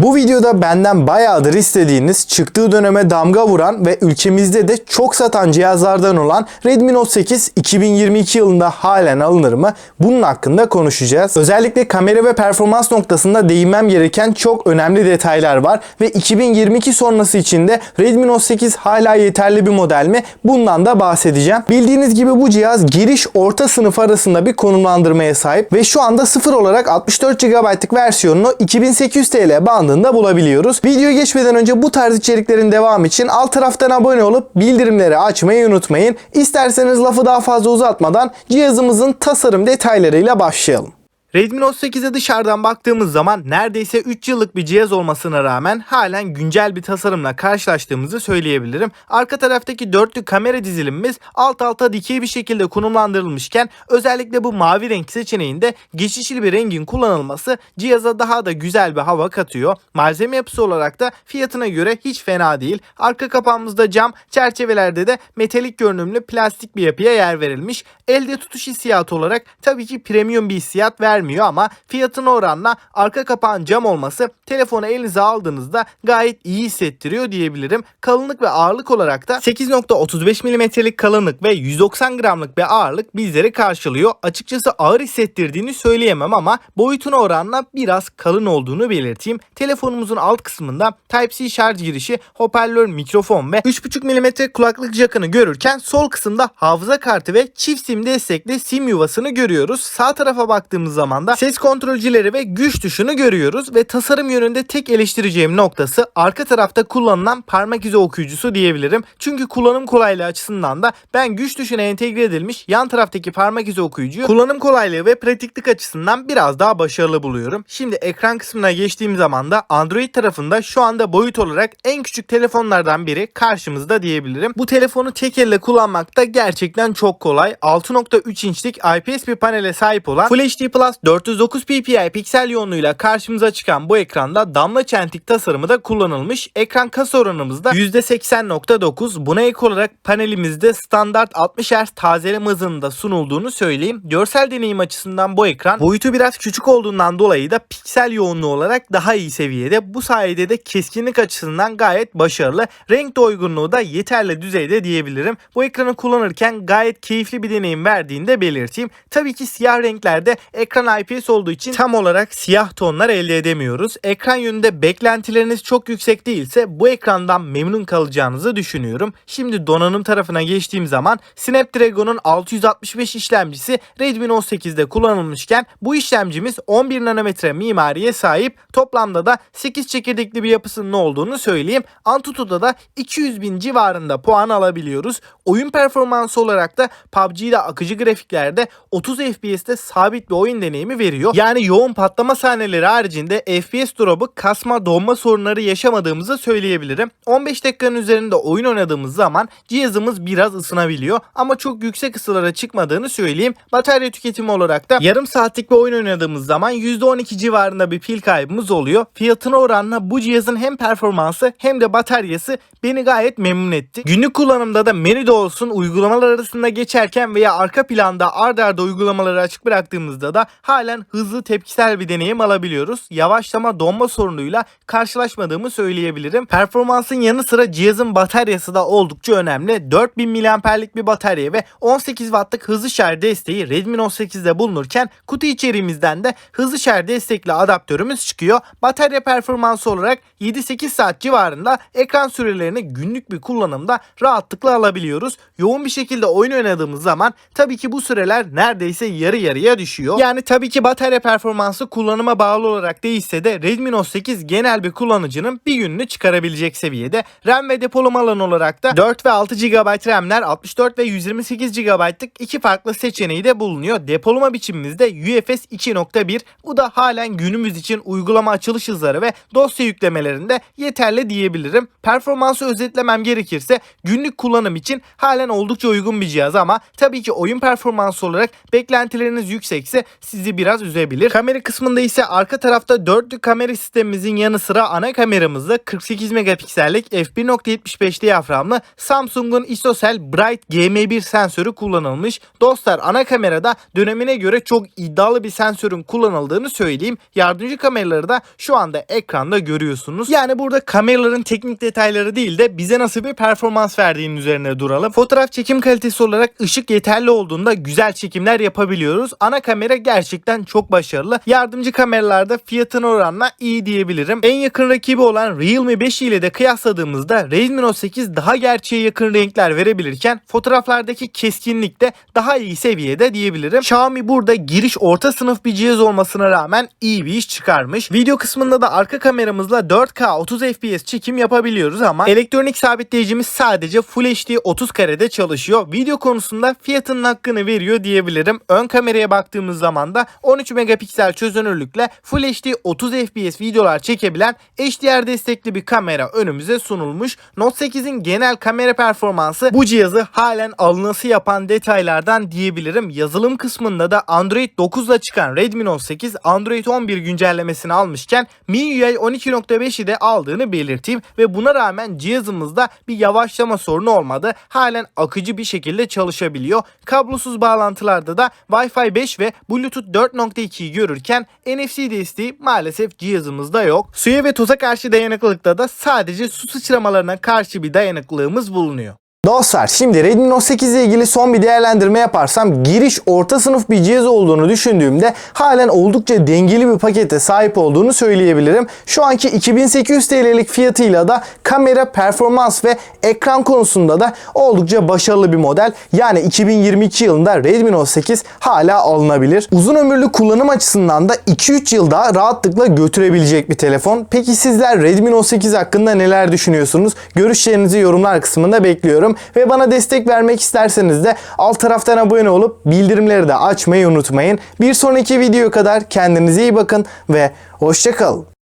Bu videoda benden bayağıdır istediğiniz, çıktığı döneme damga vuran ve ülkemizde de çok satan cihazlardan olan Redmi Note 8 2022 yılında halen alınır mı? Bunun hakkında konuşacağız. Özellikle kamera ve performans noktasında değinmem gereken çok önemli detaylar var ve 2022 sonrası için de Redmi Note 8 hala yeterli bir model mi? Bundan da bahsedeceğim. Bildiğiniz gibi bu cihaz giriş orta sınıf arasında bir konumlandırmaya sahip ve şu anda sıfır olarak 64 GB'lık versiyonunu 2800 TL bandında bulabiliyoruz. Videoya geçmeden önce bu tarz içeriklerin devamı için alt taraftan abone olup bildirimleri açmayı unutmayın. İsterseniz lafı daha fazla uzatmadan cihazımızın tasarım detaylarıyla başlayalım. Redmi Note 8'e dışarıdan baktığımız zaman neredeyse 3 yıllık bir cihaz olmasına rağmen halen güncel bir tasarımla karşılaştığımızı söyleyebilirim. Arka taraftaki dörtlü kamera dizilimimiz alt alta dikey bir şekilde konumlandırılmışken özellikle bu mavi renk seçeneğinde geçişli bir rengin kullanılması cihaza daha da güzel bir hava katıyor. Malzeme yapısı olarak da fiyatına göre hiç fena değil. Arka kapağımızda cam, çerçevelerde de metalik görünümlü plastik bir yapıya yer verilmiş. Elde tutuş hissiyatı olarak tabii ki premium bir hissiyat vermiyor ama fiyatına oranla arka kapağın cam olması telefonu elinize aldığınızda gayet iyi hissettiriyor diyebilirim. Kalınlık ve ağırlık olarak da 8.35 mm'lik kalınlık ve 190 gramlık bir ağırlık bizleri karşılıyor. Açıkçası ağır hissettirdiğini söyleyemem ama boyutuna oranla biraz kalın olduğunu belirteyim. Telefonumuzun alt kısmında Type-C şarj girişi, hoparlör, mikrofon ve 3.5 mm kulaklık jackını görürken sol kısımda hafıza kartı ve çift sim destekli sim yuvasını görüyoruz. Sağ tarafa baktığımız zaman da ses kontrolcüleri ve güç tuşunu görüyoruz ve tasarım yönünde tek eleştireceğim noktası arka tarafta kullanılan parmak izi okuyucusu diyebilirim. Çünkü kullanım kolaylığı açısından da ben güç tuşuna entegre edilmiş yan taraftaki parmak izi okuyucuyu kullanım kolaylığı ve pratiklik açısından biraz daha başarılı buluyorum. Şimdi ekran kısmına geçtiğim zaman da Android tarafında şu anda boyut olarak en küçük telefonlardan biri karşımızda diyebilirim. Bu telefonu tek elle kullanmak da gerçekten çok kolay. 6.3 inçlik IPS bir panele sahip olan Full HD Plus 409 ppi piksel yoğunluğuyla karşımıza çıkan bu ekranda damla çentik tasarımı da kullanılmış. Ekran kasa oranımız da %80.9. Buna ek olarak panelimizde standart 60 Hz tazeleme hızında sunulduğunu söyleyeyim. Görsel deneyim açısından bu ekran boyutu biraz küçük olduğundan dolayı da piksel yoğunluğu olarak daha iyi seviyede. Bu sayede de keskinlik açısından gayet başarılı. Renk doygunluğu da yeterli düzeyde diyebilirim. Bu ekranı kullanırken gayet keyifli bir deneyim verdiğini de belirteyim. Tabii ki siyah renklerde ekran IPS olduğu için tam olarak siyah tonlar elde edemiyoruz. Ekran yönünde beklentileriniz çok yüksek değilse bu ekrandan memnun kalacağınızı düşünüyorum. Şimdi donanım tarafına geçtiğim zaman Snapdragon'un 665 işlemcisi Redmi Note 8'de kullanılmışken bu işlemcimiz 11 nanometre mimariye sahip. Toplamda da 8 çekirdekli bir yapısının olduğunu söyleyeyim. Antutu'da da 200 bin civarında puan alabiliyoruz. Oyun performansı olarak da PUBG'de akıcı grafiklerde 30 FPS'te sabit bir oyun deneyimi veriyor. Yani yoğun patlama sahneleri haricinde FPS drop'u kasma donma sorunları yaşamadığımızı söyleyebilirim. 15 dakikanın üzerinde oyun oynadığımız zaman cihazımız biraz ısınabiliyor ama çok yüksek ısılara çıkmadığını söyleyeyim. Batarya tüketimi olarak da yarım saatlik bir oyun oynadığımız zaman %12 civarında bir pil kaybımız oluyor. Fiyatına oranla bu cihazın hem performansı hem de bataryası beni gayet memnun etti. Günlük kullanımda da menüde olsun uygulamalar arasında geçerken veya arka planda ard arda uygulamaları açık bıraktığımızda da halen hızlı tepkisel bir deneyim alabiliyoruz. Yavaşlama donma sorunuyla karşılaşmadığımı söyleyebilirim. Performansın yanı sıra cihazın bataryası da oldukça önemli. 4000 mAh'lik bir batarya ve 18 Watt'lık hızlı şarj desteği Redmi Note 8'de bulunurken kutu içeriğimizden de hızlı şarj destekli adaptörümüz çıkıyor. Batarya performansı olarak 7-8 saat civarında ekran sürelerini günlük bir kullanımda rahatlıkla alabiliyoruz. Yoğun bir şekilde oyun oynadığımız zaman tabii ki bu süreler neredeyse yarı yarıya düşüyor. Yani tabii ki batarya performansı kullanıma bağlı olarak değişse de Redmi Note 8 genel bir kullanıcının bir gününü çıkarabilecek seviyede. RAM ve depolama alanı olarak da 4 ve 6 GB RAM'ler 64 ve 128 GB'lık iki farklı seçeneği de bulunuyor. Depolama biçimimizde UFS 2.1 bu da halen günümüz için uygulama açılış hızları ve dosya yüklemelerinde yeterli diyebilirim. Performansı özetlemem gerekirse günlük kullanım için halen oldukça uygun bir cihaz ama tabii ki oyun performansı olarak beklentileriniz yüksekse size sizi biraz üzebilir. Kamera kısmında ise arka tarafta dörtlü kamera sistemimizin yanı sıra ana kameramızda 48 megapiksellik f1.75 diyaframlı Samsung'un ISOCELL Bright GM1 sensörü kullanılmış. Dostlar ana kamerada dönemine göre çok iddialı bir sensörün kullanıldığını söyleyeyim. Yardımcı kameraları da şu anda ekranda görüyorsunuz. Yani burada kameraların teknik detayları değil de bize nasıl bir performans verdiğinin üzerine duralım. Fotoğraf çekim kalitesi olarak ışık yeterli olduğunda güzel çekimler yapabiliyoruz. Ana kamera gerçekten çok başarılı. Yardımcı kameralarda fiyatına oranla iyi diyebilirim. En yakın rakibi olan Realme 5 ile de kıyasladığımızda Redmi Note 8 daha gerçeğe yakın renkler verebilirken fotoğraflardaki keskinlik de daha iyi seviyede diyebilirim. Xiaomi burada giriş orta sınıf bir cihaz olmasına rağmen iyi bir iş çıkarmış. Video kısmında da arka kameramızla 4K 30 FPS çekim yapabiliyoruz ama elektronik sabitleyicimiz sadece Full HD 30 karede çalışıyor. Video konusunda fiyatının hakkını veriyor diyebilirim. Ön kameraya baktığımız zaman da 13 megapiksel çözünürlükle Full HD 30 FPS videolar çekebilen HDR destekli bir kamera önümüze sunulmuş. Note 8'in genel kamera performansı bu cihazı halen alınası yapan detaylardan diyebilirim. Yazılım kısmında da Android 9 ile çıkan Redmi Note 8 Android 11 güncellemesini almışken MIUI 12.5'i de aldığını belirteyim ve buna rağmen cihazımızda bir yavaşlama sorunu olmadı. Halen akıcı bir şekilde çalışabiliyor. Kablosuz bağlantılarda da Wi-Fi 5 ve Bluetooth 4.2'yi görürken NFC desteği maalesef cihazımızda yok. Suya ve toza karşı dayanıklılıkta da sadece su sıçramalarına karşı bir dayanıklılığımız bulunuyor. Dostlar şimdi Redmi Note 8 ile ilgili son bir değerlendirme yaparsam giriş orta sınıf bir cihaz olduğunu düşündüğümde halen oldukça dengeli bir pakete sahip olduğunu söyleyebilirim. Şu anki 2800 TL'lik fiyatıyla da kamera, performans ve ekran konusunda da oldukça başarılı bir model. Yani 2022 yılında Redmi Note 8 hala alınabilir. Uzun ömürlü kullanım açısından da 2-3 yıl daha rahatlıkla götürebilecek bir telefon. Peki sizler Redmi Note 8 hakkında neler düşünüyorsunuz? Görüşlerinizi yorumlar kısmında bekliyorum ve bana destek vermek isterseniz de alt taraftan abone olup bildirimleri de açmayı unutmayın. Bir sonraki videoya kadar kendinize iyi bakın ve hoşçakalın.